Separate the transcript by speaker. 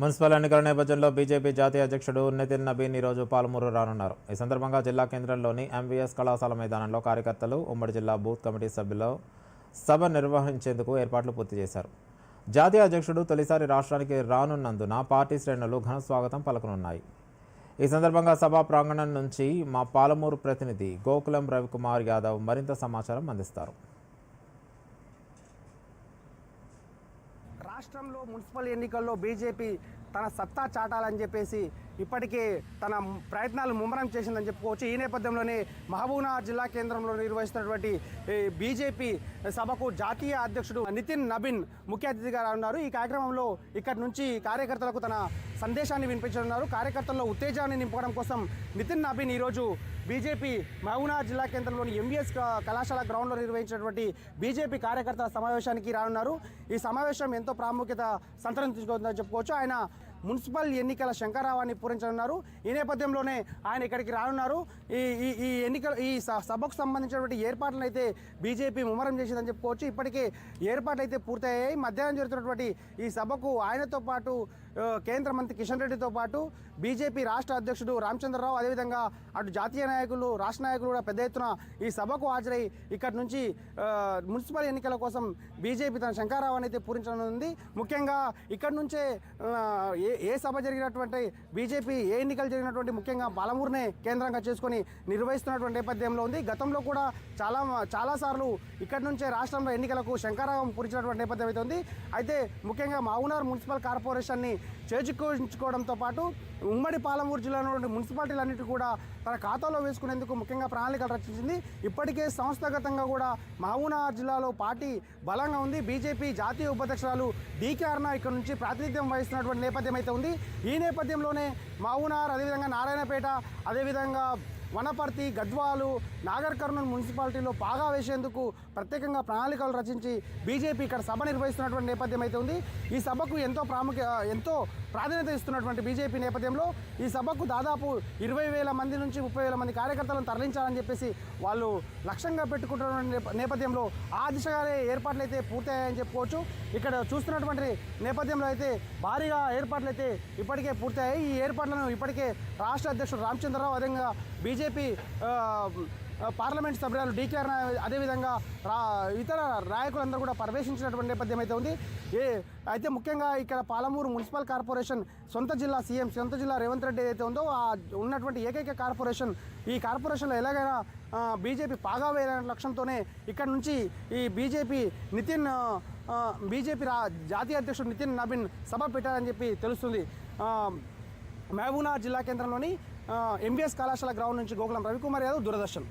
Speaker 1: Municipal ఎన్నికల నేపథ్యంలో BJP జాతీయ అధ్యక్షుడు నితిన్ నబీన్ ఈరోజు పాలమూరు రానున్నారు. ఈ సందర్భంగా జిల్లా కేంద్రంలోని ఎంవీఎస్ కళాశాల మైదానంలో కార్యకర్తలు ఉమ్మడి జిల్లా బూత్ కమిటీ సభ్యులు సభ నిర్వహించేందుకు ఏర్పాట్లు పూర్తి చేశారు. జాతీయ అధ్యక్షుడు తొలిసారి రాష్ట్రానికి రానున్నందున పార్టీ శ్రేణులు ఘన స్వాగతం పలకనున్నాయి. ఈ సందర్భంగా సభా ప్రాంగణం నుంచి మా పాలమూరు ప్రతినిధి గోకులం రవికుమార్ యాదవ్ మరింత సమాచారం అందిస్తారు.
Speaker 2: రాష్ట్రంలో మున్సిపల్ ఎన్నికల్లో బీజేపీ తన సత్తా చాటాలని చెప్పేసి ఇప్పటికే తన ప్రయత్నాలు ముమ్మరం చేసిందని చెప్పుకోవచ్చు. ఈ నేపథ్యంలోనే మహబూబ్నగర్ జిల్లా కేంద్రంలో నిర్వహిస్తున్నటువంటి బీజేపీ సభకు జాతీయ అధ్యక్షుడు నితిన్ నబిన్ ముఖ్య అతిథిగా ఉన్నారు. ఈ కార్యక్రమంలో ఇక్కడి నుంచి కార్యకర్తలకు తన సందేశాన్ని వినిపించనున్నారు. కార్యకర్తల్లో ఉత్తేజాన్ని నింపడం కోసం నితిన్ నబీన్ ఈరోజు బీజేపీ మహబూబ్నగర్ జిల్లా కేంద్రంలోని ఎంబీఎస్ కళాశాల గ్రౌండ్లో నిర్వహించినటువంటి బీజేపీ కార్యకర్తల సమావేశానికి రానున్నారు. ఈ సమావేశం ఎంతో ప్రాముఖ్యత సంతరించుకుందని చెప్పుకోవచ్చు. ఆయన మున్సిపల్ ఎన్నికల శంకరావాన్ని పూరించనున్నారు. ఈ నేపథ్యంలోనే ఆయన ఇక్కడికి రానున్నారు. ఈ ఈ ఈ ఎన్నికల ఈ స- సభకు సంబంధించినటువంటి ఏర్పాట్లను అయితే బీజేపీ ముమ్మరం చేసిందని చెప్పుకోవచ్చు. ఇప్పటికే ఏర్పాట్లు అయితే పూర్తయ్యాయి. మధ్యాహ్నం జరుగుతున్నటువంటి ఈ సభకు ఆయనతో పాటు కేంద్ర మంత్రి కిషన్ రెడ్డితో పాటు బీజేపీ రాష్ట్ర అధ్యక్షుడు రామచంద్రరావు అదేవిధంగా అటు జాతీయ నాయకులు రాష్ట్ర నాయకులు కూడా పెద్ద ఎత్తున ఈ సభకు హాజరై ఇక్కడి నుంచి మున్సిపల్ ఎన్నికల కోసం బీజేపీ తన శంకారావాన్ని అయితే పూరించనుంది. ముఖ్యంగా ఇక్కడి నుంచే ఏ ఏ సభ జరిగినటువంటి బీజేపీ ఏ ఎన్నికలు జరిగినటువంటి ముఖ్యంగా పాలమూరునే కేంద్రంగా చేసుకొని నిర్వహిస్తున్నటువంటి నేపథ్యంలో ఉంది. గతంలో కూడా చాలా చాలాసార్లు ఇక్కడి నుంచే రాష్ట్రంలో ఎన్నికలకు శంకారావం పూరించినటువంటి నేపథ్యం అయితే ఉంది. అయితే ముఖ్యంగా మావునార్ మున్సిపల్ కార్పొరేషన్ని చేజిక్కోవడంతో పాటు ఉమ్మడి పాలమూరు జిల్లాలో మున్సిపాలిటీలన్నిటి కూడా తన ఖాతాలో వేసుకునేందుకు ముఖ్యంగా ప్రణాళికలు రచించింది. ఇప్పటికే సంస్థాగతంగా కూడా మహబూబ్నగర్ జిల్లాలో పార్టీ బలంగా ఉంది. బీజేపీ జాతీయ ఉపాధ్యక్షురాలు డీకే అరుణ ఇక్కడ నుంచి ప్రాతినిధ్యం వహిస్తున్నటువంటి నేపథ్యం అయితే ఉంది. ఈ నేపథ్యంలోనే మహబూబ్నగర్ అదేవిధంగా నారాయణపేట అదేవిధంగా వనపర్తి గద్వాలు నాగర్ కర్నూలు మున్సిపాలిటీలో పాగా వేసేందుకు ప్రత్యేకంగా ప్రణాళికలు రచించి బీజేపీ ఇక్కడ సభ నిర్వహిస్తున్నటువంటి నేపథ్యం అయితే ఉంది. ఈ సభకు ఎంతో ప్రాముఖ్య ఎంతో ప్రాధాన్యత ఇస్తున్నటువంటి బీజేపీ నేపథ్యంలో ఈ సభకు దాదాపు ఇరవై వేల మంది నుంచి ముప్పై వేల మంది కార్యకర్తలను తరలించాలని చెప్పేసి వాళ్ళు లక్ష్యంగా పెట్టుకుంటున్న నేప- నేపథ్యంలో ఆ దిశగానే ఏర్పాట్లు అయితే పూర్తయ్యాయని చెప్పుకోవచ్చు. ఇక్కడ చూస్తున్నటువంటి నేపథ్యంలో అయితే భారీగా ఏర్పాట్లు అయితే ఇప్పటికే పూర్తయ్యాయి. ఈ ఏర్పాట్లను ఇప్పటికే రాష్ట్ర అధ్యక్షుడు రామచంద్రరావు అదేవిధంగా బీజేపీ బీజేపీ పార్లమెంట్ సభ్యురాలు డీకేఆర్ అదేవిధంగా రా ఇతర నాయకులందరూ కూడా ప్రవేశించినటువంటి నేపథ్యం అయితే ఉంది. ఏ అయితే ముఖ్యంగా ఇక్కడ పాలమూరు మున్సిపల్ కార్పొరేషన్ సొంత జిల్లా సీఎం సొంత జిల్లా రేవంత్ రెడ్డి ఏదైతే ఉందో ఆ ఉన్నటువంటి ఏకైక కార్పొరేషన్ ఈ కార్పొరేషన్లో ఎలాగైనా బీజేపీ పాగా వేయాలనే లక్ష్యంతోనే ఇక్కడ నుంచి ఈ బీజేపీ నితిన్ బీజేపీ రా జాతీయ అధ్యక్షుడు నితిన్ నబీన్ సభ పెట్టారని చెప్పి తెలుస్తుంది. ఆ, జిల్లా కేంద్రంలోని ఎంబీఎస్ కళాశాల గ్రౌండ్ నుంచి గోకులం రవికుమార్ యాదవ్ దూరదర్శన్.